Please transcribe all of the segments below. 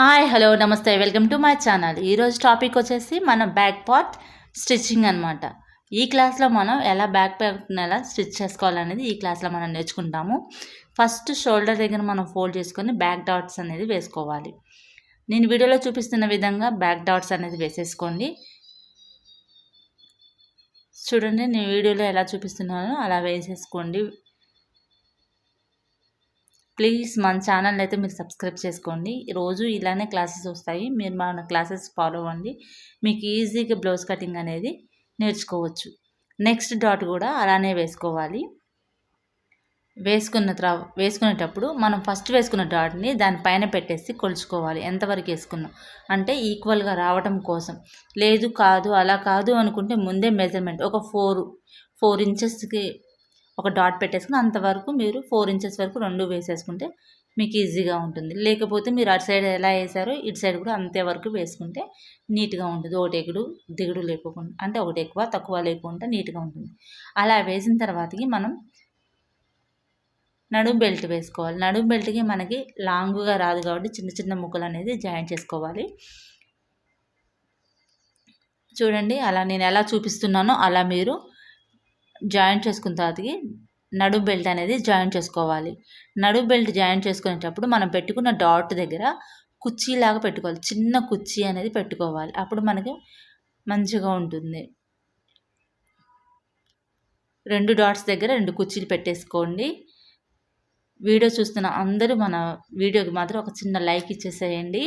Hi hello namaste. Welcome to my channel ఈరోజు topic వచ్చేసి మన బ్యాక్ పార్ట్ స్టిచ్చింగ్ అనమాట ఈ క్లాస్లో మనం ఎలా బ్యాక్ పార్ట్ని ఎలా స్టిచ్ చేసుకోవాలనేది ఈ క్లాస్లో మనం నేర్చుకుంటాము. ఫస్ట్ షోల్డర్ దగ్గర మనం ఫోల్డ్ చేసుకొని బ్యాక్ డాట్స్ అనేది వేసుకోవాలి. నేను వీడియోలో చూపిస్తున్న విధంగా బ్యాక్ డాట్స్ అనేది వేసేసుకోండి. చూడండి నేను వీడియోలో ఎలా చూపిస్తున్నానో అలా వేసేసుకోండి. ప్లీజ్ మన ఛానల్ అయితే మీరు సబ్స్క్రైబ్ చేసుకోండి. రోజు ఇలానే క్లాసెస్ వస్తాయి. మీరు మన క్లాసెస్ ఫాలో అవ్వండి. మీకు ఈజీగా బ్లౌజ్ కటింగ్ అనేది నేర్చుకోవచ్చు. నెక్స్ట్ డాట్ కూడా అలానే వేసుకోవాలి. వేసుకున్న తర్వాత వేసుకునేటప్పుడు మనం ఫస్ట్ వేసుకున్న డాట్ని దానిపైన పెట్టేసి కొలుచుకోవాలి. ఎంతవరకు వేసుకున్నాం? అంటే ఈక్వల్గా రావటం కోసం. లేదు కాదు అలా కాదు అనుకుంటే ముందే మెజర్మెంట్. ఒక ఫోర్ ఫోర్ ఇంచెస్కి ఒక డాట్ పెట్టేసుకుని అంతవరకు మీరు ఫోర్ ఇంచెస్ వరకు రెండు వేసేసుకుంటే మీకు ఈజీగా ఉంటుంది. లేకపోతే మీరు అటు సైడ్ ఎలా వేసారో ఇటు సైడ్ కూడా అంతే వరకు వేసుకుంటే నీట్గా ఉంటుంది. ఒకటి ఎగుడు దిగుడు లేకుండా అంటే ఒకటి ఎక్కువ తక్కువ లేకుండా నీట్గా ఉంటుంది. అలా వేసిన తర్వాతకి మనం నడుం బెల్ట్ వేసుకోవాలి. నడుం బెల్ట్కి మనకి లాంగ్గా రాదు కాబట్టి చిన్న చిన్న ముక్కలు అనేది జాయిన్ చేసుకోవాలి. చూడండి అలా నేను ఎలా చూపిస్తున్నానో అలా మీరు జాయింట్ చేసుకున్న తర్వాతకి నడు బెల్ట్ అనేది జాయింట్ చేసుకోవాలి. నడు బెల్ట్ జాయింట్ చేసుకునేటప్పుడు మనం పెట్టుకున్న డాట్ దగ్గర కుర్చీలాగా పెట్టుకోవాలి. చిన్న కుర్చీ అనేది పెట్టుకోవాలి. అప్పుడు మనకి మంచిగా ఉంటుంది. రెండు డాట్స్ దగ్గర రెండు కుర్చీలు పెట్టేసుకోండి. వీడియో చూస్తున్న అందరూ మన వీడియోకి మాత్రం ఒక చిన్న లైక్ ఇచ్చేసేయండి.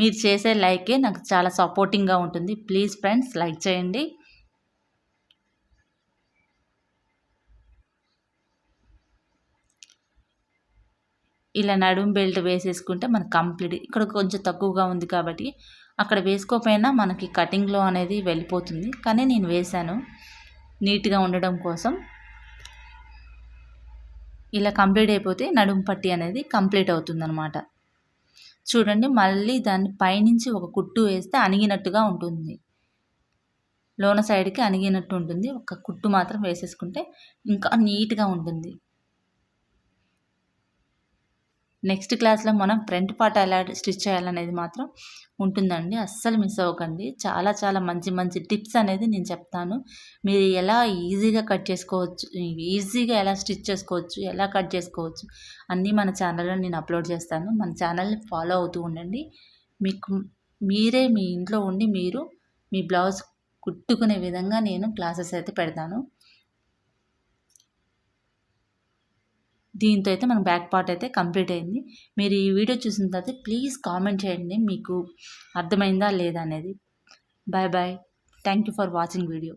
మీరు చేసే లైకే నాకు చాలా సపోర్టింగ్గా ఉంటుంది. ప్లీజ్ ఫ్రెండ్స్ లైక్ చేయండి. ఇలా నడుము బెల్ట్ వేసేసుకుంటే మనకు కంప్లీట్ ఇక్కడ కొంచెం తక్కువగా ఉంది కాబట్టి అక్కడ వేసుకోకపోయినా మనకి కటింగ్లో అనేది వెళ్ళిపోతుంది. కానీ నేను వేశాను. నీట్గా ఉండడం కోసం. ఇలా కంప్లీట్ అయిపోతే నడుము పట్టి అనేది కంప్లీట్ అవుతుందన్నమాట. చూడండి మళ్ళీ దాన్ని పైనుంచి ఒక కుట్టు వేస్తే అణిగినట్టుగా ఉంటుంది. లోన సైడ్కి అణిగినట్టు ఉంటుంది. ఒక కుట్టు మాత్రం వేసేసుకుంటే ఇంకా నీట్గా ఉంటుంది. నెక్స్ట్ క్లాస్లో మనం ఫ్రంట్ పార్ట్ ఎలా స్టిచ్ చేయాలనేది మాత్రం ఉంటుందండి. అస్సలు మిస్ అవ్వకండి. చాలా చాలా మంచి మంచి టిప్స్ అనేది నేను చెప్తాను. మీరు ఎలా ఈజీగా కట్ చేసుకోవచ్చు ఈజీగా ఎలా స్టిచ్ చేసుకోవచ్చు ఎలా కట్ చేసుకోవచ్చు అన్నీ మన ఛానల్లో నేను అప్లోడ్ చేస్తాను. మన ఛానల్ని ఫాలో అవుతూ ఉండండి. మీకు మీరే మీ ఇంట్లో ఉండి మీరు మీ బ్లౌజ్ కుట్టుకునే విధంగా నేను క్లాసెస్ అయితే పెడతాను. దీంతో అయితే మన బ్యాక్ పార్ట్ అయితే కంప్లీట్ అయింది. మీరు ఈ వీడియో చూసిన తర్వాత ప్లీజ్ కామెంట్ చేయండి. మీకు అర్థమైందా లేదా అనేది. Bye bye thank you for watching video